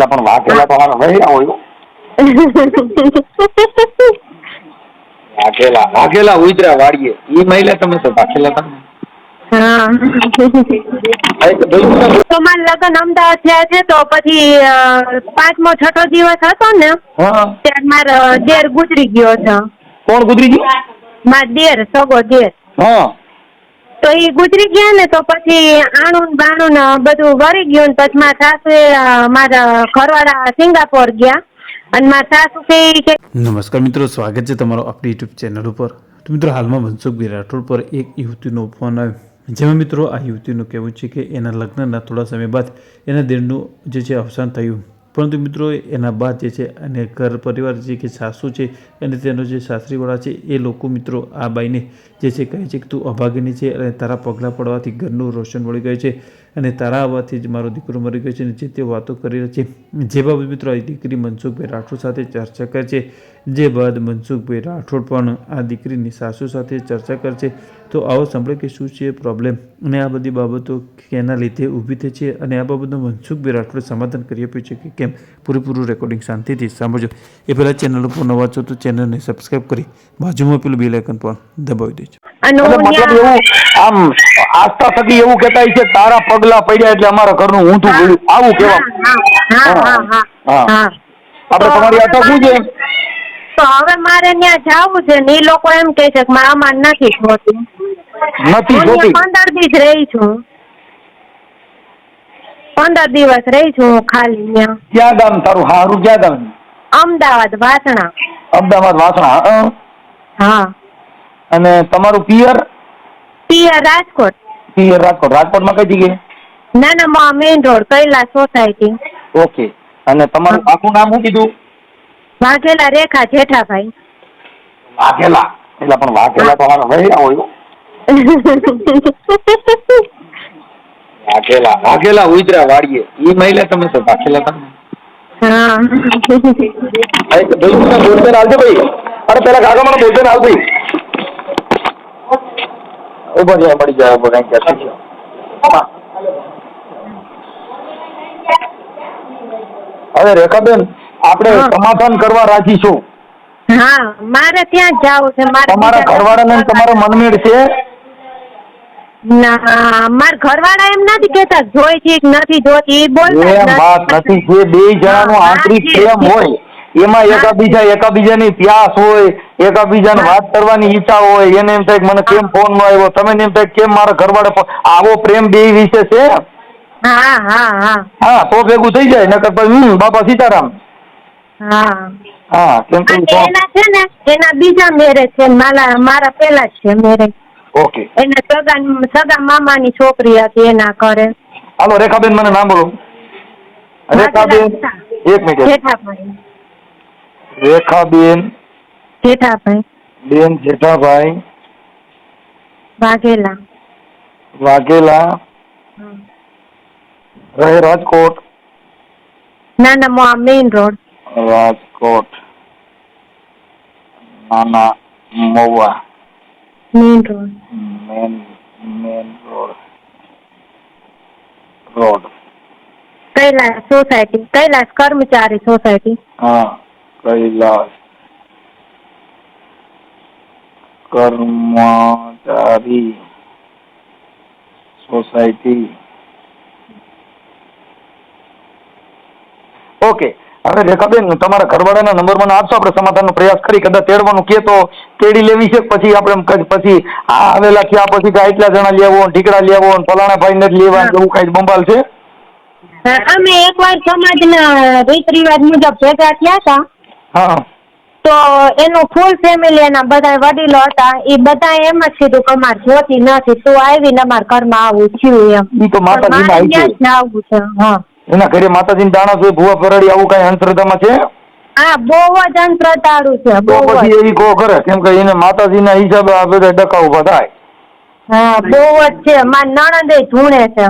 એટલે પણ વાઘેલા તો હારા વહ્યા હોય વાઘેલા વાઘેલા ઉજરા વાળીએ. ઈ મહિલા તમે તો વાઘેલા તમે. તો મારા લગ્ન અમદાવાદ થયા છે તો પછી પાંચમો છઠ્ઠો દિવસ હતો ને હા. ત્યારે મારો દેર ગુજરી ગયો છે કોણ ગુજરી ગયો? મારા દેર સગો દેર હા. તો એ ગુજરી ગયા ને તો પછી આણું બાણું ને બધું વળી ગયું ને પછી મારા સાસુ મારા ઘરવાળા સિંગાપોર ગયા. અને મારા સાસુ કે નમસ્કાર મિત્રો, સ્વાગત છે તમારો આપણી યુટ્યુબ ચેનલ ઉપર. તો મિત્રો, હાલમાં મનસુખભાઈ રાઠોડ પર એક યુવતીનો ફોન આવ્યો. જેમાં મિત્રો, આ યુવતીનું કહેવું છે કે એના લગ્નના થોડા સમય બાદ એના દેરનું જે છે અવસાન થયું. પરંતુ મિત્રો, એના બાદ જે છે, અને ઘર પરિવાર જે કે સાસુ છે, અને તેનો જે સાસરીવાળા છે, એ લોકો મિત્રો, આ બાઈને જે છે, કહે છે કે તું અભાગીની છે અને તારા પગલાં પડવાથી ઘરનું રોશન મળી ગયું છે. અને તારા આવવાથી જ મારો દીકરો મરી ગયો છે અને જે તે વાતો કરી રહી છે જે બાબત મિત્રો આ દીકરી મનસુખભાઈ રાઠોડ સાથે ચર્ચા કરે છે જે બાદ મનસુખભાઈ રાઠોડ પણ આ દીકરીની સાસુ સાથે ચર્ચા કરશે તો આવો સાંભળે કે શું છે પ્રોબ્લેમ અને આ બધી બાબતો કેના લીધે ઊભી થઈ છે અને આ બાબતનું મનસુખભાઈ રાઠોડે સમાધાન કરી આપ્યું છે કે કેમ? પૂરેપૂરું રેકોર્ડિંગ શાંતિથી સાંભળજો. એ પહેલાં ચેનલ ઉપર નવા છો તો ચેનલને સબસ્ક્રાઈબ કરી બાજુમાં પેલું બેલ આઇકન પણ દબાવી દેજો. મતલબ એવું આમ આસ્થા થકી એવું કહેતા છે તારા પગલા પડ્યા એટલે અમારા ઘરનું ઊંધું ગયું આવું. હા આપણે તમારી આશા શું છે? તો હવે મારે ત્યાં જવું છે ને એ લોકો એમ કહે છે કે મારે અમારે નથી જોતી. નથી જોતી? પંદર દિવસ રહી છું. પંદર દિવસ રહી છું હું ખાલી ત્યાં. ક્યાં ગામ તારું? હારું ક્યાં ગામ? અમદાવાદ વાસણા. અમદાવાદ વાસણા હા. અને તમારું પિયર? પિયર રાજકોટ. પિયર રાજકોટ. રાજકોટમાં કઈ જગ્યાએ? Nana main road Kailash society. Okay. અને તમારું આખું નામ શું કીધું? વાઘેલા રેખા જેઠાભાઈ. વાઘેલા. એટલે પણ વાઘેલા તો મારા વહ્યા હોય વાઘેલા. વાઘેલા ઉજરા વાડીએ. ઈ મહિલા તમે તો વાઘેલા તમે? હા. બોલતે આવજો ભાઈ. અરે પેલા કાકા મને બોલતે આવ ભાઈ ઊભો જાય મળી જાય ઊભો રહી ગયા હવે રેખાબેન આપણે હા. સમાધાન કરવા રાખીશું. હા મારે ત્યાં જવું છે મારે તમારા ઘરવાળાને ને તમારો મનમેળ છે? ના માર ઘરવાળા એમ નથી કેતા જોઈ છે કે નથી જોતી એ બોલતા નથી. જે બે જણાનું આંતરિક પ્રેમ હોય એમાં. એકાબીજા એકાબીજાની પ્યાસ હોય એકાબીજાને. વાત કરવાની ઈચ્છા હોય એને એમ થાય મને કેમ ફોન ન આવ્યો? તમે એમ થાય કેમ મારા ઘરવાળે આવો પ્રેમ બે વિશે છે? હા તો ભેગું થઈ જાય નકર પછી હમ બાપા સીતારામ. હા. હા કેમ કે એના છે ને એના બીજા મેરેજ છે મારા મારા પેલા છે મેરેજ ઓકે. એના સગા સગા મામાની છોકરી હતી એના ઘરે. હાલો રેખાબેન મને નામ બોલો. રેખાબેન એક મિનિટ. રેખાબેન જેઠાભાઈ બેન જેઠાભાઈ વાઘેલા વાઘેલા રહે રાજકોટ ના ના મો main road Rajkot Nana Mahuva main road man man road road Kailash society Kailash કર્મચારી સોસાયટી હા કૈલાસ કર્મચારી સોસાયટી ઓકે હવે રેખાબેન તમારા ઘરવાળાના નંબર મને આપશો? આપણે સમાધાનનો પ્રયાસ કરી કદાચ તેડવાનું કે તો કેડી લેવી છે પછી આપણે પછી આ આવેલા થયા પછી કે આટલા જણા લેવો ને ઢીકડા લેવો ને ફલાણા ભાઈ નથી લેવા એવું કઈ બંબાલ છે? અમે એકવાર સમાજના રીત રિવાજ મુજબ ભેગા થયા હતા. હા. તો એનું ફૂલ ફેમિલી એના બધા વડીલો હતા એ બધા એમ જ કીધું કે અમારે જોતી નથી તું આવીને અમારા ઘરમાં આવું થયું એમ. ઈ તો માતાજીના મારે ત્યાં જ આવવું છે હા. એના ઘરે માતાજીને દાણા છે ભૂવા પરડી આવું કઈ અંધશ્રદ્ધામાં છે? હા બહુ જ અંતરતાળું છે તો બહુ પછી જ. એવી કહો કરે કેમ કે એને માતાજીના હિસાબે આ બધા ડકા ઊભા થાય. હા બહુ જ છે મારા નણંદે ધૂણે છે.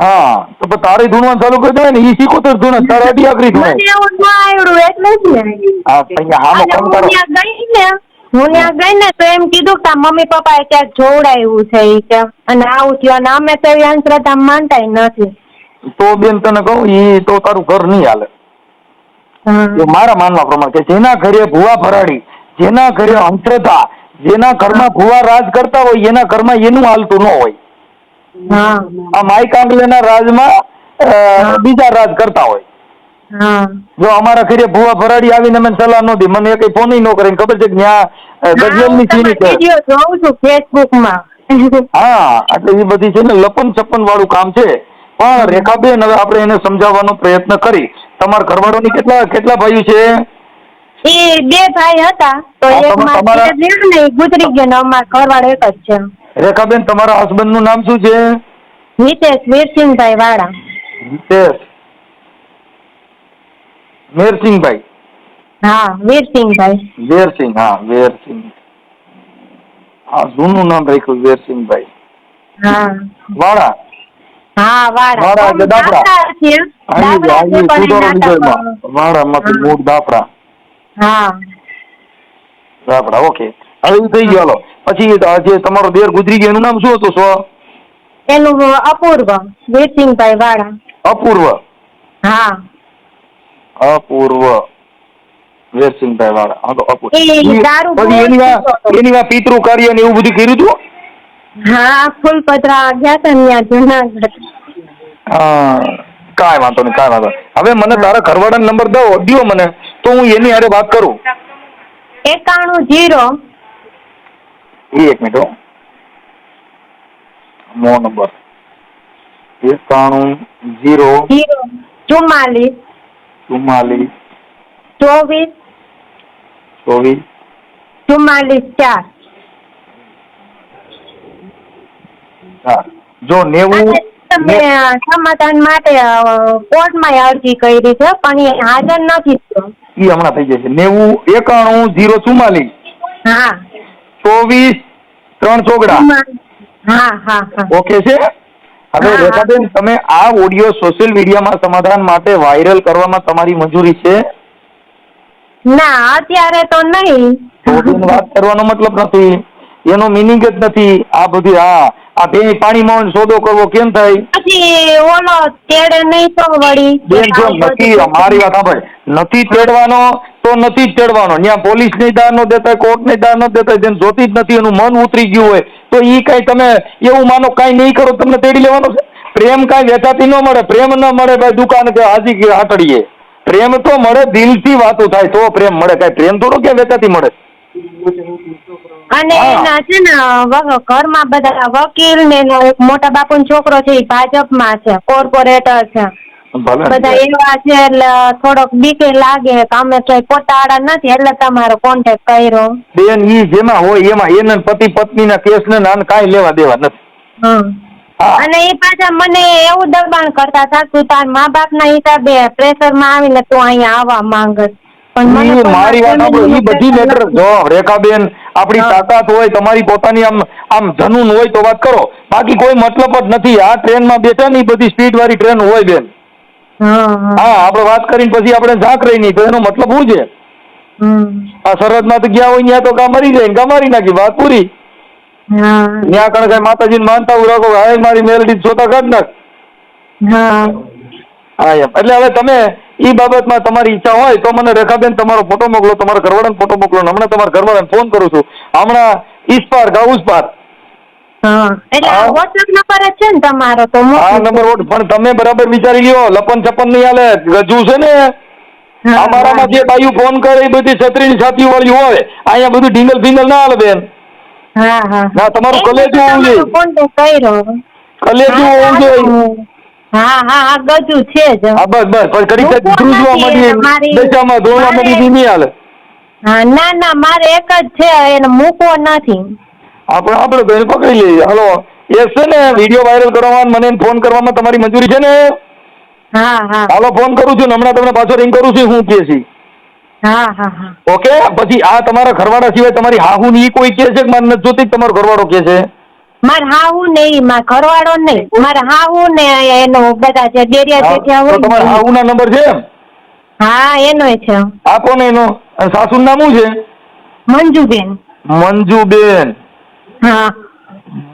હા તો તારે ધૂણવાનું ચાલુ કરી દેવાય ને ઈ શીખોતર ધૂણ તારે અઢી આકરી ધૂણે. મને એવું ન આવડ્યું એટલે જ ને. હા અહીંયા હામો ત્યાં ગઈ ને હું ત્યાં ગઈ ને તો એમ કીધું કે મમ્મી પપ્પાએ ક્યાંક જોવડાવ્યું છે ઈ કે અને આવું થયું અને અમે તો એવી અંધશ્રદ્ધા માનતાય નથી. તો બેન તને કહું ઈ તો તારું ઘર નહીં હાલે. એ મારા માનવા પ્રમાણે કે જેના ઘરે ભૂવા ભરાડી જેના ઘરે અંતરતા જેના ઘરમાં ભૂવા રાજ કરતા હોય એના ઘરમાં એનું હાલતું ન હોય. આ માઈ કાંગલેના રાજમાં બીજા રાજ કરતા હોય. જો અમારા ઘરે ભૂવા ભરાડી આવીને મને સલાહ ન દી મને કઈ ફોન ન કરે ખબર છે કે ત્યાં ગજલની સીની છે. જોઉં છું ફેસબુકમાં. હા એટલે એ બધી છે ને લપન છપન વાળું કામ છે. પણ રેખાબેન હવે આપણે એને સમજાવવાનો પ્રયત્ન કરી. તમારા ઘરવાળોની કેટલા કેટલા ભાઈઓ છે? એ બે ભાઈ હતા તો એક તમે માં તમારા- ઘેર રહ્યો ને એ ગુજરી ગયો ને અમારા ઘરવાળો એક જ છે. રેખાબેન તમારા હસબન્ડનું નામ શું છે? હિતેશ વીરસિંહભાઈ વાળા. હિતેશ. મેરસિંહભાઈ હા વીરસિંહભાઈ. વીરસિંહ હા વીરસિંહ. હા જૂનું નામ રાખ્યું વીરસિંહભાઈ. હા. વાળા? હા વાળા. વાળા એટલે મૂળ હા. ઓકે. હવે એવું થઈ ગયો પછી જે તમારો દેર ગુજરી ગયો એનું નામ શું હતું સ્વ? એનું અપૂર્વ. વીરસિંહભાઈ વાળા. અપૂર્વ? હા. અપૂર્વ. વેરસિંહભાઈ વાળા. હા તો અપૂર્વ. એ ઈ- દારૂ પછી બહુ એની વા- પિતૃ કાર્ય ને એવું બધું કર્યું હતું હા ફૂલપતરા ગયા હતા ત્યાં જુનાગઢ. હા. કાંઈ વાંધો નહીં કાંઈ વાંધો હવે મને તારા ઘરવાળાનો નંબર દો દ્યો મને. તો હું એની હારે વાત કરું. એકાણું જીરો એ એક મિનિટ. મો નંબર. એકાણું જીરો ચુમ્માલીસ. ચુમ્માલીસ. ચોવીસ. ચોવીસ. ચુમ્માલીસ ચાર. હા. જો નેવું સમાધાન માટે કોર્ટમાં અરજી કરી છે પણ એ હાજર નથી. થયો. ઈ હમણાં થઈ જશે. નેવું એકાણું જીરો ચુમ્માલીસ. હા. ચોવીસ ત્રણ ચોગડા હા હા હા. ઓકે છે? હવે રેખાબેન તમે આ ઓડિયો સોશિયલ મીડિયામાં સમાધાન માટે વાયરલ કરવામાં તમારી મંજૂરી છે? ના અત્યારે તો નહીં. વાત કરવાનો મતલબ નથી. એનો મિનિંગ જ નથી. આ બધી હા. આ બે પાણીમાં સોદો કરવો કેમ થાય? પછી ઓલો તેડે નહીં તો વળી બેન જો નથી મારી વાત સાંભળ. નથી તેડવાનો તો નથી તેડવાનો. ત્યાં પોલીસની દાર નો દેતા કોર્ટની દાર નો દેતા જેને જોતી જ નથી એનું મન ઉતરી ગયું હોય તો ઈ કઈ તમે એવું માનો કઈ નહીં કરો તમને તેડી લેવાનો છે? પ્રેમ કઈ વેચાતી ન મળે પ્રેમ ન મળે ભાઈ દુકાન કે હાજી કે હાટડીએ. પ્રેમ તો મળે દિલથી વાતો થાય તો પ્રેમ મળે. કઈ પ્રેમ થોડો ક્યાં વેચાતી મળે? અને એના છે ને વ- ઘરમાં બધા વકીલ ને એનો એક મોટા બાપુ છોકરો છે એ ભાજપમાં છે કોર્પોરેટર છે. ભલે બધા એવા છે એટલે થોડોક બીકે લાગે કે અમે કઈ પોતાડા નથી એટલે તમારો કોન્ટેક્ટ કર્યો. બેન ઈ જેમાં હોય એમાં એને પતિ પત્નીના કેસ ને નાન કાંઈ લેવા દેવા નથી. હમ. હા. અને એ પાછા મને એવું દબાણ કરતા હતા તું તાર મા બાપ ના હિસાબે પ્રેશરમાં આવીને તું અહીંયા આવવા માંગસ પણ મારી વાત સાંભળો બધી લેટર જો રેખાબેન આપણી તાકાત હોય તમારી પોતાની આમ આમ જનૂન હોય તો વાત કરો. બાકી કોઈ મતલબ જ નથી. આ ટ્રેનમાં બેઠા ને બધી સ્પીડ વાળી ટ્રેન હોય બેન. હા આપણે વાત કરીને પછી આપણે ઝાંક રહી નહીં તો એનો મતલબ શું છે. આ સરહદમાં તો ગયા હોય ત્યાં તો કા મરી જાય ને મારી નાખી વાત પૂરી. ત્યાં કણ કઈ માતાજીને માનતા હું રાખો હાય મારી મેલડી જોતા કાઢ નાખ. હા એમ. એટલે હવે તમે ઈ બાબતમાં તમારી ઈચ્છા હોય તો મને રેખાબેન તમારો ફોટો મોકલો તમારો ઘરવાળાનો ફોટો મોકલો હમણાં તમારા ઘરવાળાને ફોન કરું છું. હમણાં ઈસ્પાર કા ઉસ્પાર ને પણ તમે બરાબર વિચારી લ્યો લપન છપન નહીં હાલે ગજુ છે ને. અમારામાં જે બાયું ફોન કરે એ બધી છત્રી છાતી વાળી હોય અહીંયા બધું ઢીંગલ ફિંગલ ના હાલે બેન. હા હા. તમારું કલેજું હોવું જોઈએ. કલેજું હોવું જોઈએ હા હા હા ગજુ છે જ. હા બસ બસ પણ ઘડીક ધ્રુજવા નથી માંડીએ એને મારી- દશામાં ધોવા માંડી નહીં હાલે. હા ના ના મારે એક જ છે એને મૂકવો નથી. આપણે આપણે તો પકડી લઈએ. હાલો એ છે ને વીડિયો વાયરલ કરવામાં મને ફોન કરવામાં તમારી મંજૂરી છે ને? હા હા. હાલો ફોન કરું છું હમણાં તમને પાછો રિંગ કરું છું હું કે છે. હા હા હા. ઓકે? પછી આ તમારા ઘરવાળા સિવાય તમારી હાહુ ની કોઈ કે છે કે મારે નથી જોતી તમારો ઘરવાળો કે છે? મારે હાહુ નહીં માર ઘરવાળો નહીં. મારે હાહુ ને એનો બધા જે ડેરિયા જેઠિયા તો તમારા હોય ને. હાહુ ના નંબર છે એમ? હા એનોય છે. આપો ને એનો. અને સાસુ નામ શું છે? મંજુબેન. મંજુબેન. હા.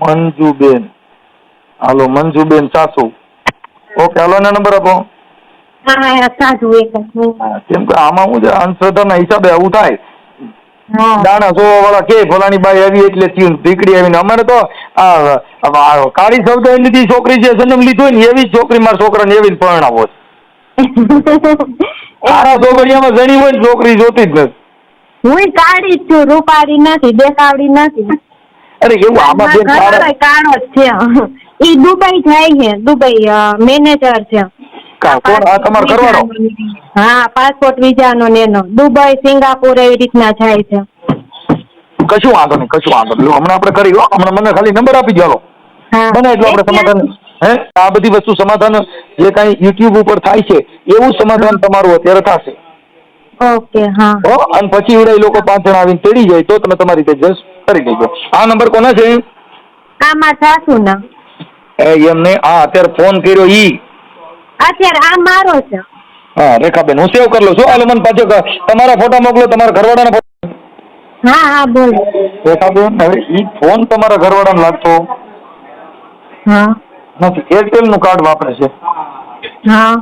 મંજુબેન. હાલો મંજુબેન સાસુ. ઓકે હાલો એના નંબર આપો. હા હા સાધુ એક જ. કેમ કે આમાં હું છે? અંધશ્રદ્ધાના હિસાબે આવું થાય. દાણા સો વાળા કે ફલાણી બાઈ આવી એટલે થયું દીકરી આવીને અમારે તો આ કાળી શબ્દ એની છોકરી જે જન્મ લીધો ને એવી જ છોકરી મારા છોકરાને એવી જ પરણાવો છે સારા છોકરીઓમાં જણી હોય ને છોકરી જોતી જ નથી. હું કાળી જ છું રૂપાળી નથી દેખાવડી નથી. અરે એવું આમાં બેન કાળો જ છે. ઈ દુબઈ જાય છે દુબઈ મેનેજર છે. કા- કોણ? આ તમારે કરવાનો હા પાસપોર્ટ વિઝા નો એનો. દુબઈ સિંગાપુર એવી રીતના જાય છે. કશું વાંધો નહીં કશું વાંધો નહીં. હમણાં આપણે કરી લો. હમણાં મને ખાલી નંબર આપી દો બને એટલું આપણે સમાધાન હે? આ બધી વસ્તુ સમાધાન જે કાંઈ યુટ્યુબ ઉપર થાય છે એવું સમાધાન તમારું અત્યારે થશે. ઓકે હા. હો અને પછી ઉડે લોકો પાંચ જણા આવીને તેડી જાય તો તમે તમારી રીતે જસ્ટ કરી દેજો. આ નંબર કોના છે? આમાં સાસુ ના એ એમને આ અત્યારે ફોન કર્યો ઈ. અત્યારે આ મારો છે. હા રેખાબેન હું સેવ કરી લઉં છું. હાલો મને પાછો તમારા ફોટા મોકલો તમારા ઘરવાળાના હા હા બોલ. રેખાબેન હવે ઈ ફોન તમારા ઘરવાળાને લાગતો. હા. નથી એરટેલનું કાર્ડ વાપરે છે. હા.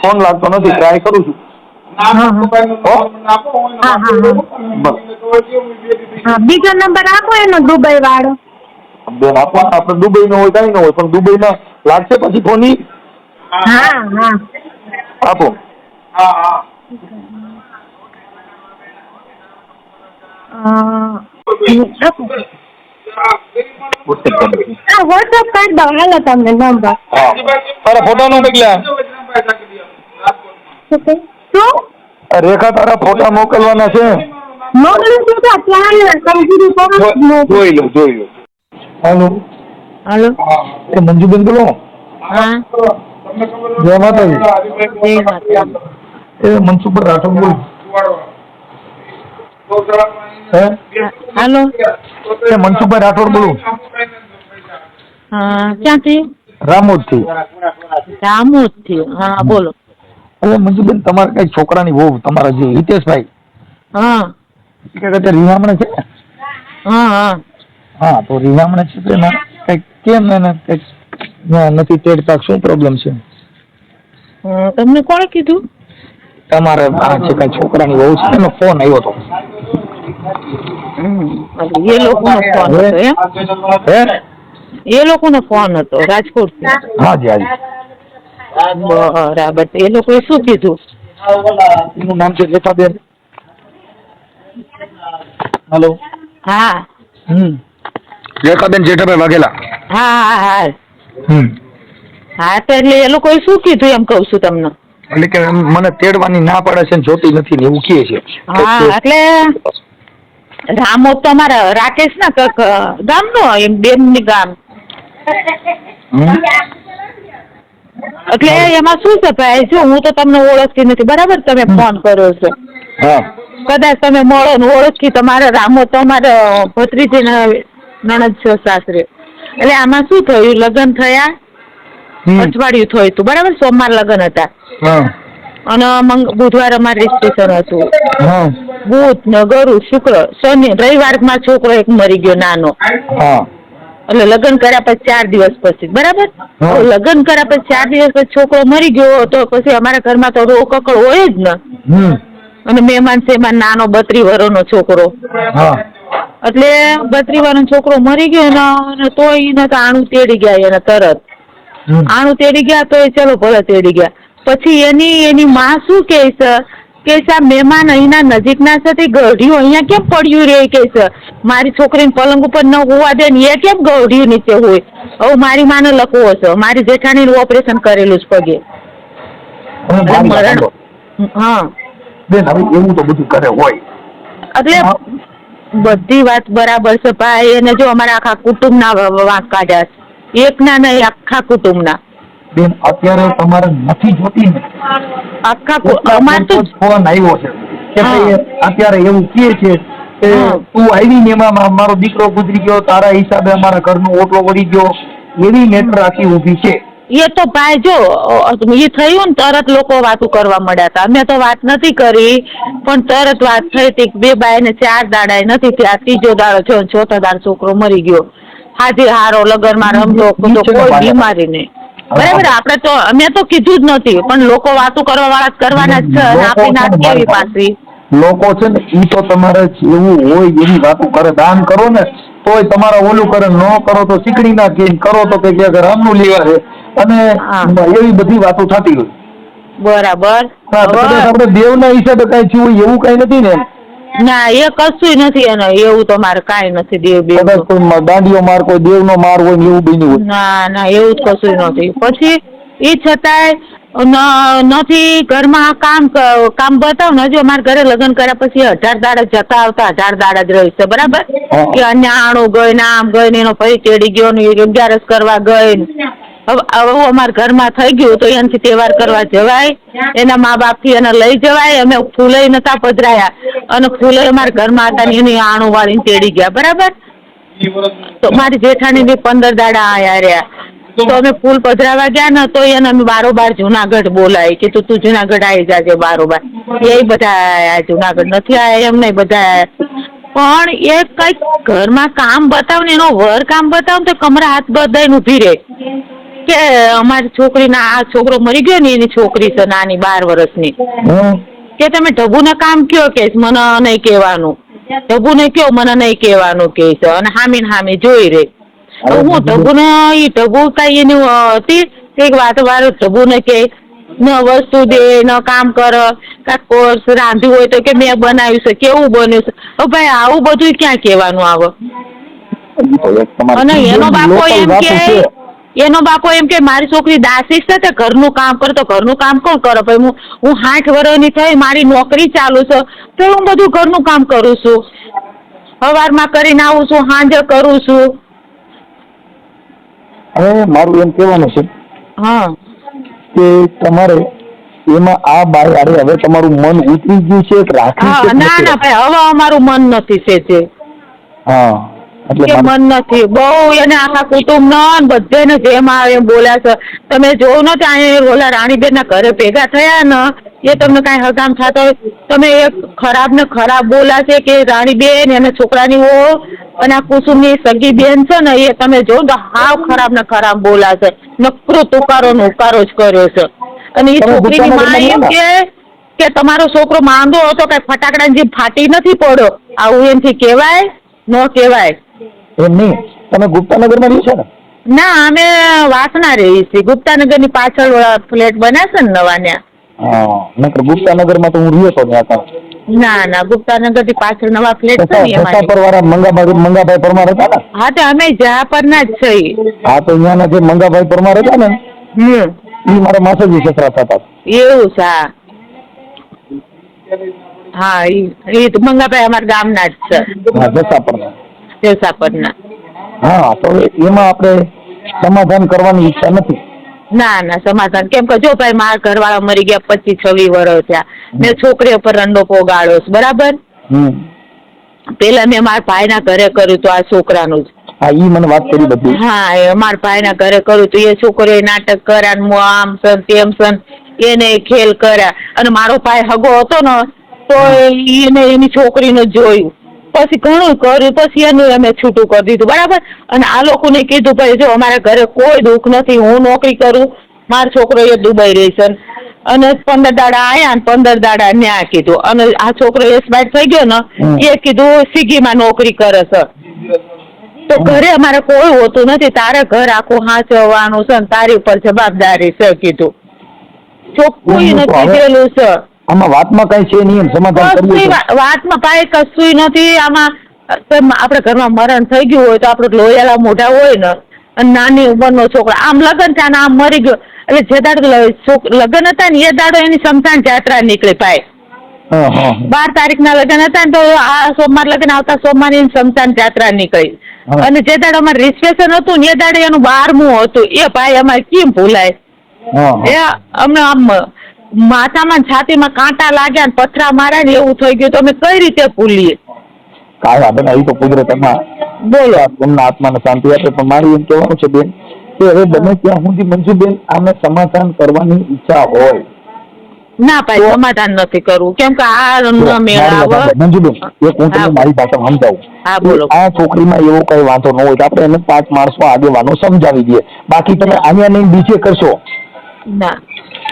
ફોન લાગતો નથી ટ્રાય કરું છું. બીજો નંબર આપો એનો દુબઈ વાળો બેન આપો આપણે દુબઈ નો હોય કઈ ન હોય પણ દુબઈ માં લાગશે પછી ફોન હા હા. આપો. અ, હા વોટ્સઅપ કરી દો હાલો તમને નંબર. તારા ફોટા નો મોકલ્યા? શું રેખા તારા ફોટા મોકલવાના છે. મોકલું છું તો ત્યાં જો- જોઈ લો જોઈ લો. હાલો. હાલો એ મંજુબેન બોલો. હા. જય માતાજી. એ મનસુખ રાઠોડ બોલ. હેલો. એ મનસુખભાઈ રાઠોડ બોલું. હા ક્યાંથી? રામોદથી રામોદથી હા બોલો. અરે મંજુબેન તમારે કઈ છોકરાની વહુ તમારા જે હિતેશભાઈ. હા. કે અત્યારે રીહામણે છે હા હા. હા તો રીહામણે છે તો એમાં કંઈક કેમ એને કંઈક ન- નથી તેડતા શું પ્રોબ્લેમ છે? તમને કોણે કીધું? તમારે આ છે કઈ છોકરાની વહુ છે એનો ફોન આવ્યો હતો. એ લોકોનો ફોન હતો એમ? હે? એ લોકોનો ફોન હતો રાજકોટ હાજી હાજી. બરાબર એ લોકોએ શું કીધું? એનું નામ છે રેખાબેન. હેલો. હા. હમ. રેખાબેન જેઠાભાઈ વાઘેલા. હા હા હા. હા તો એટલે એ લોકોએ શું કીધું એમ કહું છું તમને? એટલે કે મને તેડવાની ના પડે છે જોતી નથી ને એવું કહે છે. હા એટલે રામો તો અમારા રાકેશ ના કંઈક ગામનો એમ બેનની ગામ. એટલે એમાં શું છે ભાઈ? જો હું તો તમને ઓળખતી નથી બરાબર? તમે ફોન કર્યો છે. હા. કદાચ તમે મળો ને ઓળખી તમારે રામો તો અમારા ભત્રીજી નણદ છો સાસરે. એટલે આમાં શું થયું? લગ્ન થયા અઠવાડિયું થયું હતું બરાબર? સોમવાર લગ્ન હતા. અને મંગ બુધવાર અમારે રિસ્ટ્રેશન હતું. બુધ ગુરુ શુક્ર શનિ રવિવારમાં છોકરો એક મરી ગયો નાનો. એટલે લગ્ન કર્યા પછી ચાર દિવસ પછી બરાબર? લગ્ન કર્યા પછી ચાર દિવસ પછી છોકરો મરી ગયો તો પછી અમારા ઘરમાં તો રો કકડ હોય જ ને. અને મહેમાન સેમાન નાનો બત્રી વર્ષનો છોકરો. હા. એટલે બત્રી વર્ષનો છોકરો મરી ગયો અને તો એને તો આણું તેડી ગયા એને તરત. આણું તેડી ગયા તો એ ચલો ભલે તેડી ગયા. પછી એની એની માં શું કહે છે? કે આ મહેમાન અહીંના નજીકના છે તે ગઢિયું અહીંયા કેમ પડ્યું રે? કે છે મારી છોકરીને પલંગ ઉપર ન હોવા દે ને એ કેમ ગઢિયું નીચે હોય? હવે મારી માને લખવો છે મારી જેઠાણીનું ઓપરેશન કરેલું છે પગે. મરણ હા. બેન હવે એવું તો બધું કરે હોય. એટલે બધી વાત બરાબર છે. ભાઈ એને જો અમારા આખા કુટુંબના વાંક કાઢ્યા છે. એકના નહીં આખા કુટુંબના. બેન અત્યારે તમારે નથી જોતી ને? આખા અમાર તો ફોન આવ્યો છે કે ભાઈ અત્યારે એવું કહે છે કે તું આવી ને એમાં મારો દીકરો ગુજરી ગયો તારા હિસાબે અમારા ઘરનો ઓટલો વળી ગયો. એવી મેટર આખી ઊભી છે. એ તો ભાઈ જો એ થયું ને તરત લોકો વાતો કરવા મળ્યા હતા. અમે તો વાત નથી કરી પણ તરત વાત થઈ હતી બે બાય ને ચાર દાડા નથી થયા. ત્રીજો દાડો થયો ચોથો દાડો છોકરો મરી ગયો. હાજી હારો લગનમાં ને કોઈ બીમારી નહીં બરાબર આપણે તો અમે તો કીધું જ નથી પણ લોકો વાતો કરવા વાળા કરવાના જ છે આપણી નાત કેવી પાછી લોકો છે ને ઈ તો તમારે એવું હોય એવી વાતો કરે દાન કરો ને તોય તમારે ઓલું કરે ન કરો તો શીખડી ના કે કરો તો કે કે રામનું લેવા છે. અને એવી બધી વાતો થતી હોય. બરાબર. આપણે દેવના હિસાબે કઈ થયું એવું કઈ નથી ને? ના એ કશું નથી એનો એવું તો મારે કાંઈ નથી દેવ બેવ કોઈ દાંડીયો માર કોઈ દેવનો માર હોય એવું બન્યું હોય. ના ના એવું જ કશું નથી. પછી એ છતાંય નથી ઘરમાં કામ કામ બતાવ ને હજુ અમારા ઘરે લગ્ન કર્યા પછી હજાર દાડા જતા આવતા હજાર દાડા જ રહી છે બરાબર? કે અન્ય આણું ગઈ ને આમ ગઈ ને એનો પછી ચેડી ગયો ને અગિયારસ કરવા ગઈ હવે અમારા ઘરમાં થઈ ગયું તો એનાથી તહેવાર કરવા જવાય. એના મા બાપથી એને લઈ જવાય. અમે ફૂલે નતા પધરાયા. અને ફૂલે અમારા ઘરમાં હતા ને એની આણું વાળીને તેડી ગયા. બરાબર? તો મારી જેઠાણી બી પંદર દાડા આયા રહ્યા. તો અમે ફૂલ પધરાવા ગયા ને તો એને અમે બારોબાર જુનાગઢ બોલાય કે તું તું જુનાગઢ આવી જાજે બારોબાર. એ બધા આયા જુનાગઢ. નથી આયા એમ નહીં, બધા પણ એ કંઈક ઘરમાં કામ બતાવ ને એનો વર કામ બતાવ તો કમરા હાથ બધાય ઊભી રહે. કે અમારી છોકરીના આ છોકરો મરી ગયો ને એની છોકરી છે નાની બાર વર્ષની. કે તમે ઢબુને કામ કયો કે મને નહીં કહેવાનું. ઢબુને કયો? મને નહીં કહેવાનું કે છે. અને હામી ને હામી જોઈ રહી. હું ઢબુને એ ઢબુ કઈ એની હતી? એક વાત વાળો ઢબુને કે ન વસ્તુ દે ન કામ કર કાંઈક કોર્સ રાંધ્યું હોય તો કે મેં બનાવ્યું છે કેવું બન્યું છે? હવે ભાઈ આવું બધું ક્યાં કહેવાનું આવે? અને એનો બાપો એમ કે. એનો બાપો એમ કે મારી છોકરી દાસી છે તે ઘરનું કામ કરે તો ઘરનું કામ કોણ કરે? ભાઈ હું હું સાઠ વર્ષની થઈ મારી નોકરી ચાલુ છે તો હું બધું ઘરનું કામ કરું છું. સવારમાં કરીને આવું છું સાંજે કરું છું. હવે મારું એમ કહેવાનું છે હા. કે તમારે એમાં આ બાય અરે હવે તમારું મન ઉતરી ગયું છે કે રાખી ના ના ભાઈ હવે અમારું મન નથી છે હા. કે મન નથી. બહુ એને આખા કુટુંબ ન બધાને જેમ આવે એમ બોલ્યા છે. તમે જોવું નથી ત્યાં ઓલા રાણીબેન ના ઘરે ભેગા થયા ને એ તમને કાંઈ હગામ થતા હોય. તમે એ ખરાબ ને ખરાબ બોલા છે કે રાણીબેન એને છોકરાની ઓ અને આ કુસુમની સગી બેન છે ને એ તમે જો તો હાવ ખરાબ ને ખરાબ બોલા છે. નકરો તુકારો નો ઉકારો જ કર્યો છે. અને એ છોકરીની માં એમ કે કે તમારો છોકરો માંદો હતો કઈ ફટાકડા જેમ ફાટી નથી પડ્યો. આવું એમથી કહેવાય? ન કહેવાય. એમ નહીં. તમે ગુપ્તાનગરમાં રહ્યો છો ને? ના અમે વાસણા રહીએ છીએ. ગુપ્તાનગરની પાછળ ફ્લેટ બનાવશે છે ને નવા ત્યાં હા નકર ગુપ્તાનગરમાં તો હું રહ્યો તો ત્યાં કાં. ના ના ગુપ્તાનગરથી પાછળ નવા ફ્લેટ છે ને એમાં પર વાળા મંગાભાઈ મંગાભાઈ પરમાર હતા ને? હા તો અમે જ્યાં પર ના જ છીએ. હા તો અહીંયાના જે મંગાભાઈ પરમાર હતા ને હમ. એ મારા માસાજી સસરા હતા. એવું છે હા. ઈ તો મંગાભાઈ અમારા ગામના જ છે. હા જસાપરના. દેવસાપરના હા તો એમાં આપણે સમાધાન કરવાની ઈચ્છા નથી. ના ના સમાધાન. કેમ કે જો ભાઈ મારા ઘરવાળા મરી ગયા પચીસ છવ્વીસ વર્ષ થયા. મેં છોકરીઓ પર રંડો પોગાડ્યો છે બરાબર? પેલા મેં મારા ભાઈના ઘરે કર્યું તો આ છોકરાનું જ. હા ઈ મને વાત કરી બધી. હા એ મારા ભાઈના ઘરે કર્યું તો એ છોકરીએ નાટક કર્યા ને હું આમ સન તેમ સન એને ખેલ કર્યા. અને મારો ભાઈ હગો હતો ને તો એને એની છોકરીને જોયું. પછી ઘણું કર્યું પછી એનું અમે છૂટું કરી દીધું બરાબર? અને આ લોકોને કીધું ભાઈ જો અમારા ઘરે કોઈ દુઃખ નથી હું નોકરી કરું મારો છોકરો એ દુબઈ રહે છે. અને પંદર દાડા આયા ને પંદર દાડા ન્યા કીધું. અને આ છોકરો એક્સપાયર થઈ ગયો ને એ કીધું સ્વીગીમાં નોકરી કરે છે. તો ઘરે અમારે કોઈ હોતું નથી. તારે ઘર આખું હાંચવવાનું છે ને તારી ઉપર જવાબદારી છે કીધું. ચોખ્ખું નથી કીધેલું છે. આમાં વાતમાં કઈ છે નહીં સમાધાન કરીએ વાતમાં ભાઈ કશું નથી. આમાં આપણે ઘરમાં મરણ થઈ ગયું હોય તો આપણે લોયાલા મોઢા હોય ને અને નાની ઉંમરનો છોકરો. આમ લગ્ન થયા ને આમ મરી ગયો. એટલે જે દાડો લગ્ન હતા ને એ દાડો એની સમસાન જાત્રા નીકળી પાય બાર તારીખ તારીખના લગ્ન હતા ને તો આ સોમવાર લગ્ન આવતા સોમવાર એની સમસાન જાત્રા નીકળી. અને જે દાડો અમારે રિસ્ટ્રેશન હતું ને એ દાડે એનું બારમું હતું. એ ભાઈ અમારે કેમ ભૂલાય? એ અમને આમ માથામાં છાતીમાં કાંટા લાગ્યા પથરા માર્યા ને એવું થઈ ગયું તો અમે કઈ રીતે ભૂલીએ? કાંઈ વાંધો નહીં તો કુદરતમાં બોલો એમના આત્માને શાંતિ આપે પણ મારું એમ કહેવાનું છે બેન કે હવે બને ત્યાં સુધી મંજુબેન આને સમાધાન કરવાની ઈચ્છા હોય. ના ભાઈ સમાધાન નથી કરવું. કેમ કે આ મંજુબેન એક હું તમને મારી ભાષામાં સમજાવું. હા બોલો. આ છોકરીમાં એવો કઈ વાંધો ન હોય તો આપણે એને પાંચ માણસો આગેવાનો સમજાવી દઈએ. બાકી તમે અહીંયા નહીં બીજે કરશો. ના.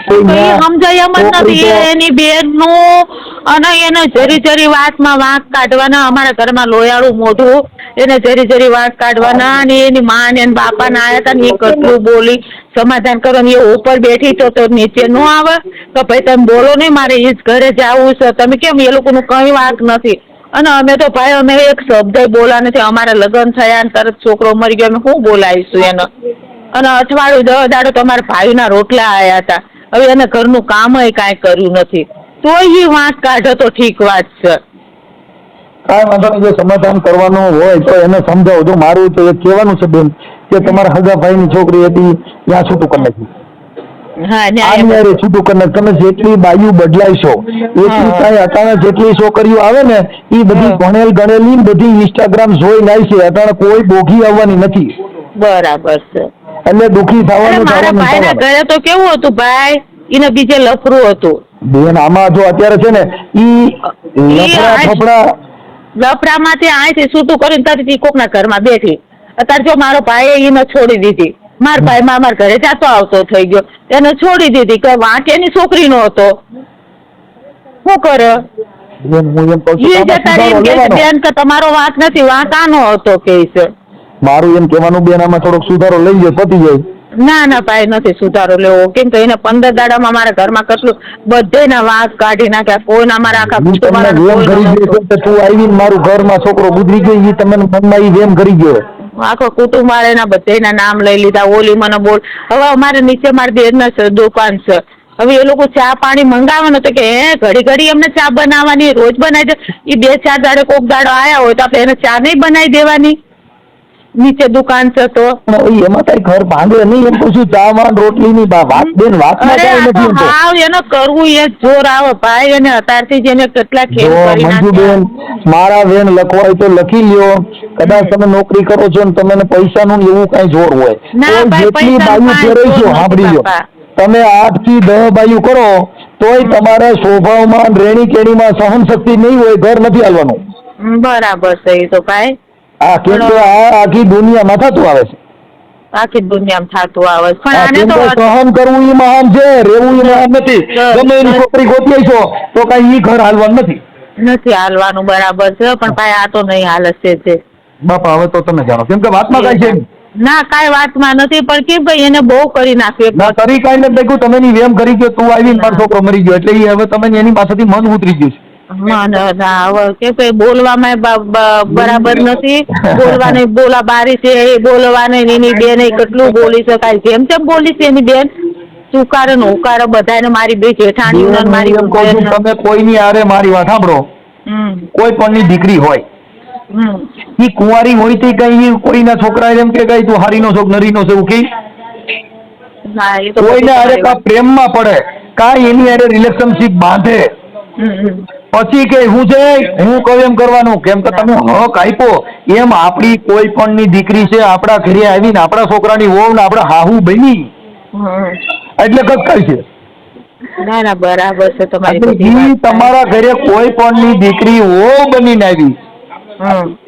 કોઈ તો એ સમજાય એમ નથી. એની બેન બેનનું અને એને જરી જરી વાતમાં વાંક કાઢવાના. અમારા ઘરમાં લોયાળું મોઢું. એને જરી જરી વાંક કાઢવાના અને એની મા ને એના બાપા ના આયા હતા ને એ કટલું બોલી સમાધાન કરો. ને એ ઉપર બેઠી તો તો નીચે નો આવે. તો ભાઈ તમે બોલો નહીં મારે એ જ ઘરે જવું છે. તમે કેમ એ લોકોનું કઈ વાંક નથી? અને અમે તો ભાઈ અમે એક શબ્દ બોલા નથી. અમારા લગ્ન થયા ને તરત છોકરો મરી ગયો. અમે શું બોલાવીશું એને? અને અઠવાડિયું દસ દાડો તો અમારા ભાઈના રોટલા આયા હતા. હવે એને ઘરનું કામ કાંઈ કર્યું નથી. તોય એ વાંક કાઢો તો ઠીક વાત છે. કાંઈ વાંધો નહીં જો સમાધાન કરવાનું હોય તો એને સમજાવો. જો મારું તો એ કહેવાનું છે બેન કે તમારા હગા ભાઈની છોકરી હતી ત્યાં છૂટું કરી છૂટું નાખ. તમે જેટલી બાયુ બદલાઈશો એટલી. કાંઈ અટાણે જેટલી છોકરીઓ આવે ને એ બધી. ભણેલ ગણેલી બધી ઇન્સ્ટાગ્રામ જોઈ લાય છે. અટાણે કોઈ બોગી આવવાની નથી. બરાબર છે. એટલે દુખી થવાનું મારા થવાનું ભાઈના ઘરે તો કેવું હતું ભાઈ? એને બીજે લફરું હતું. બેન આમાં જો અત્યારે છે ને ઈ લફડા ફફડા લફરામાંથી અહીંથી છૂટું કરીને તરત ઈ કોકના ઘરમાં બેઠી. અત્યારે જો મારો ભાઈ એને છોડી દીધી. મારા ભાઈ માં મારા ઘરે જાતો આવતો થઈ ગયો. એને છોડી દીધી કે વાંક એની છોકરીનો હતો. શું કરે? તમારો વાંક નથી વાંક આનો હતો કે છે. મારું એમ કહેવાનું બેન આમાં થોડોક સુધારો લઈ જાય પતી જાય. ના ના ભાઈ નથી સુધારો લેવો. કેમ કે એને પંદર દાડામાં મારા ઘરમાં કેટલું બધેના વાંક કાઢી નાખ્યા. કોઈના મારા આખા તમને વેમ કરી ગયો કે તું આવીને મારું ઘરમાં છોકરો ગુજરી ગયો એ તમને મનમાં એ વેમ કરી ગયો. આખો કુટુંબ વાળાના બધાના નામ લઈ લીધા. ઓલી મને બોલ હવે અમારે નીચે મારી છે દુકાન છે હવે એ લોકો ચા પાણી મંગાવે ને તો કે હે ઘડી ઘડી એમને ચા બનાવવાની રોજ બનાવી દે. એ બે ચાર દાડે કોક દાડો આયા હોય તો આપણે એને ચા નહીં બનાવી દેવાની. નીચે દુકાન છે તો? એમાં કઈ ઘર ભાંગે નહીં. એમ પૂછું છું ચા માં રોટલી ની વાત બેન વાત નથી તો. કરવું એ જોર આવે. ભાઈ અને અત્યારથી જેને કેટલા મંજુબેન મારા બેન લખવાય તો લખી લ્યો. કદાચ તમે નોકરી કરો છો ને તમને પૈસા નું એવું કઈ જોર હોય. જેટલી બાયુ કાંઈ ફેરવશો સાંભળી લો તમે આઠથી દહ બાયુ કરો તોય તમારા સ્વભાવમાં રેણી કેણીમાં સહન શક્તિ નહીં હોય ઘર નથી હાલવાનું. બરાબર છે તો ભાઈ. આ આખી દુનિયામાં થતું આવે છે. આખી દુનિયામાં થતું આવે છે. પણ આને તો સહન કરવું ઈ મહાન છે રહેવું ઈ મહાન નથી. ગમે એની છોકરી ગોતી આવીશો તો કઈ ઈ ઘર હાલવાનું નથી. નથી હાલવાનું બરાબર છે પણ ભાઈ આ તો નહીં હાલે છે જે. બાપા હવે તો તમે જાણો. કેમ કે વાતમાં કઈ છે? ના કાંઈ વાતમાં નથી પણ કેમ ભાઈ એને બહુ કરી નાખ્યું ના તરી કાંઈ નથી તમે ની વેમ કરી ગયો તું આવીને મારો છોકરો મરી ગયો એટલે એ હવે તમે એની પાસેથી મન ઉતરી ગયું છે. કે ભાઈ બોલવામાં બરાબર નથી. બોલવાની બોલા બારી છે એ બોલવાની એની બેન એ કેટલું બોલી શકાય જેમ તેમ બોલી છે એની બેન. ચુકારે ને ઉકારે બધાને મારી બે જેઠાણી મારી તમે કોઈની આરે મારી વાત સાંભળો. કોઈ પણની દીકરી હોય. એ કુંવારી હોય તે કઈ કોઈ કોઈના છોકરા એમ કે કઈ તું હારીનો નો કે નરીનો છે ના તો કોઈને બધી કા પ્રેમ પ્રેમમાં પડે કા એની અરે રિલેશનશીપ બાંધે. પછી કે હું છે હું કહું એમ કરવાનું કેમ કે તમે હક આપ્યો એમ આપણી કોઈ પણ ની દીકરી છે આપણા ઘરે આવીને આપણા છોકરાની વહુ ને આપણા હાહુ બની એટલે કઈ છે ના ના બરાબર છે તમારી. તમારા ઘરે કોઈ પણ ની દીકરી વહુ બનીને આવી.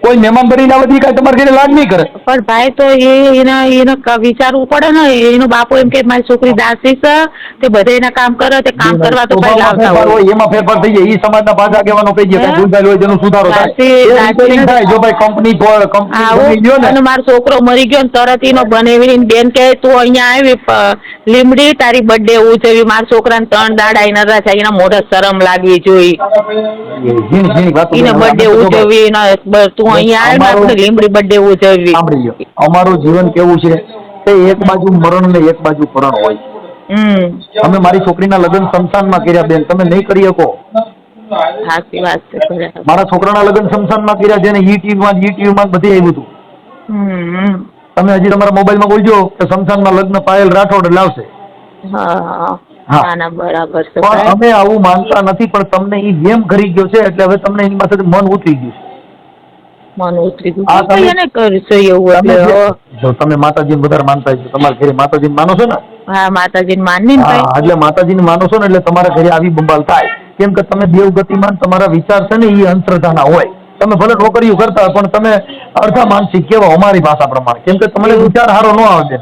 કોઈ મહેમાન બનીને આવે કાંઈ તમારા ઘરે લાડ નહીં કરે. પણ ભાઈ તો એ એના એને વિચારવું પડે ને એનો બાપો એમ કે મારી છોકરી દાસી છે તે બધા એના કામ કરે તે કામ કરવા તો ભાઈ લાવતા હોય. એમાં ફેરફાર થઈ જાય એ સમાજના પાછા આગેવાનો કહી જાય હે? ભૂલ થાય હોય તેનો સુધારો થાય. જો ભાઈ કંપની કંપની ગયો ને. અને મારો છોકરો મરી ગયો ને તરત એનો બનેવીને બેન કે તું અહીંયા આવી લીમડી તારી બર્થડે ઉજવી મારા છોકરાને ત્રણ દાડા એના રજા એના મોઢે શરમ લાગવી જોઈ. ઝીણી ઝીણી એને બર્થડે ઉજવી ને બ- તું અહીંયા આવી આપણે લીમડી બર્થડે ઉજવવી સાંભળી લો અમારું જીવન કેવું છે? તે એક બાજુ મરણ ને એક બાજુ પરણ હોય. અમે મારી છોકરીના લગ્ન સંસ્થાનમાં કર્યા બેન. તમે નહીં કરી શકો. સાચી વાત છે. મારા છોકરાના લગ્ન સંસ્થાનમાં કર્યા છે ને ઈ ટીવીમાં ઈ ટીવીમાં બધી આવ્યું હતું. તમે હજી તમારા મોબાઈલમાં બોલજો કે સંસ્થાનમાં લગ્ન પાયલ રાઠોડ લાવશે. હા હા બરાબર છે. અમે આવું માનતા નથી પણ તમને એ ગેમ કરી ગયો છે એટલે હવે તમને એની પાસેથી મન ઉતરી ગયું છે. મન ઉતરી ગયું. આ તો તમે- એને કરશો એવું એટલે જે- હો. જો તમે માતાજીને વધારે માનતા છો તમારા ઘરે માતાજીને માનો છો ને? હા માતાજીને માની ને હા એટલે માતાજીને માનો છો ને એટલે તમારા ઘરે આવી બંબાલ થાય. કેમ કે તમે દેવગતિમાન તમારા વિચાર છે ને એ અંધશ્રદ્ધાના હોય. તમે ભલે નોકરીઓ કરતા પણ તમે અડધા માનસિક કેવા અમારી ભાષા પ્રમાણે. કેમ કે તમને વિચાર સારો ન આવે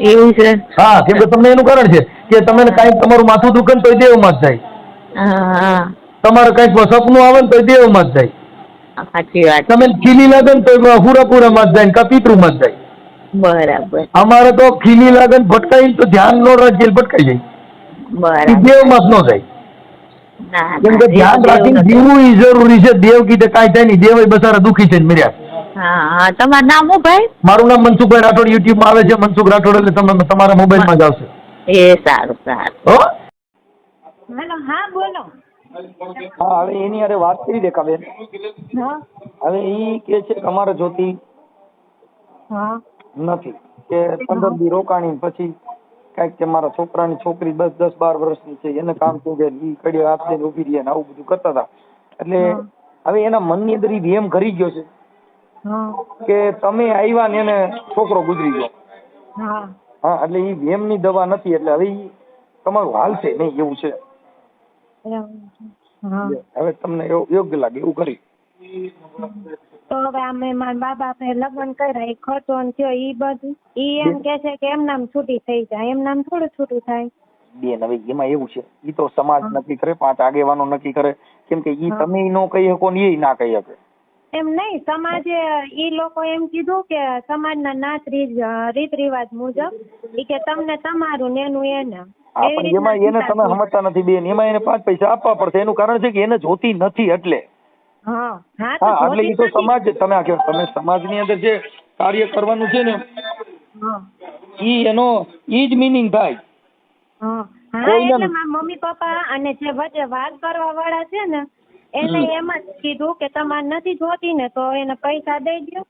એવું છે. હા કેમ કે તમને એનું કારણ છે કે તમે કાંઈક તમારું માથું દુખે ને તો દેવમાં જ જાય. તમારે કાંઈક સપનું આવે ને તો દેવમાં જ જાય. સાચી વાત. તમે ખીલી લગન તો હુરાપુરામાં જ જાય ને કા પિતૃમાં જ જાય. બરાબર. અમારે તો ખીલી લગન ભટકાઈ તો ધ્યાન નો રાખીએ ભટકાઈ જાય. બરાબર. દેવમાં જ ન જાય. કેમ કે ધ્યાન રાખીને જીવવું એ જરૂરી છે. દેવ કીધે કાંઈ થાય નહીં. દેવ બસારા દુખી છે મર્યા. હા હા. તમારું નામ હું ભાઈ? મારું નામ મનસુખભાઈ રાઠોડ. યુટ્યુબમાં આવે છે મનસુખ રાઠોડ એટલે તમે તમારા મોબાઈલમાં જ આવશે. એ સારું સારું. હો? હેલો હા બોલો. હા હવે એની અરે વાત કરી દે કાબેન હા. હવે ઈ કે છે કે અમારે જોતી હા. નથી. કે પંદર દી રોકાણી પછી કંઈક કે મારા છોકરાની છોકરી બસ દસ બાર વર્ષની છે એને કામ થઈ કે ઈ કડી હાથ લઈને ઊભી રહી અને આવું બધું કરતા હતા. એટલે હવે એના મનની અંદર ઈ વેમ કરી ગયો છે કે તમે આવ્યા ને એને છોકરો ગુજરી ગયો. હા. એટલે ઈ વેમની દવા નથી એટલે હવે ઈ તમારું હાલશે નહીં એવું છે. છે. હવે તમને યોગ્ય લાગે એવું કરી તો હવે અમે મારા બા બાપે લગ્ન કર્યા એ ખર્ચો થયો ઈ બધું. ઈ એમ કે છે કે એમ નામ છૂટી થઈ જાય એમ નામ થોડું છૂટું થાય. બેન હવે એમાં એવું છે ઈ તો સમાજ નક્કી કરે પાંચ આગેવાનો નક્કી કરે કેમ કે ઈ તમે નો કહી શકો ને એ ના કહી શકે. એમ નહીં સમાજે એ લોકો એમ કીધું કે સમાજના નાત રીત રિવાજ મુજબ કે તમને તમારું ને. એનું એને પણ એમાં એને તમે સમજતા નથી બેન એમાં એને પાંચ પૈસા આપવા પડશે. એનું કારણ છે કે એને જોતી નથી એટલે. હા એટલે એ તો સમાજ તમે આ તમે સમાજની અંદર જે કાર્ય કરવાનું છે ને ઈ એનો ઈ જ મિનિંગ થાય. હા એટલે મમ્મી પપ્પા અને જે વચ્ચે વાત કરવા વાળા છે ને એને એમ જ કીધું કે તમારે નથી જોતી ને તો એને પૈસા દઈ દો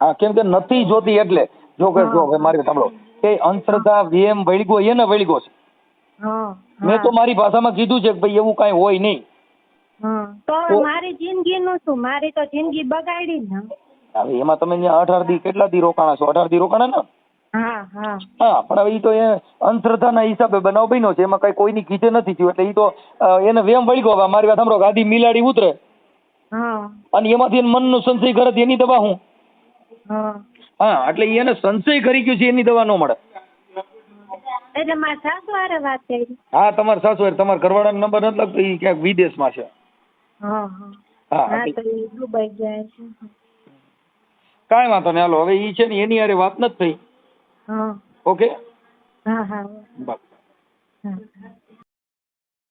હા કેમ કે નથી જોતી એટલે. જો કે જો મારી સાંભળો. કે અંધશ્રદ્ધા વેમ વળગો એને વળગો છે. હા મેં તો મારી ભાષામાં કીધું છે કે ભાઈ એવું કાંઈ હોય નહીં. તો મારી જિંદગી નું શું? મારી તો જિંદગી બગાડી ને હવે એમાં તમે અઢાર દી કેટલા દી રોકાણા છો? અઢાર દી રોકાણા ને? હા પણ હવે એ તો એ અંધશ્રદ્ધાના હિસાબે બનાવ બન્યો છે. એમાં કઈ કોઈની કીધે નથી થયું. એટલે એ તો એને વેમ વળગ્યો હવે મારી વાત સાંભળો ગાદી મિલાડી ઉતરે. હા. અને એમાંથી એને મનનો સંશય કરે એની દવા હું? હા. એટલે એને સંશય કરી ગયું છે એની દવા ન મળે. એટલે મારા સાસુ હારે વાત કરી. હા તમારા સાસુ હારે તમારા ઘરવાળા નંબર નથી લાગતો એ ક્યાંક વિદેશમાં છે. હા દુબઈ ગયા છે. કાંઈ વાંધો નહીં. હાલો હવે એ છે ને એની હારે વાત નથી થઈ. ઓકે? હા હા. બસ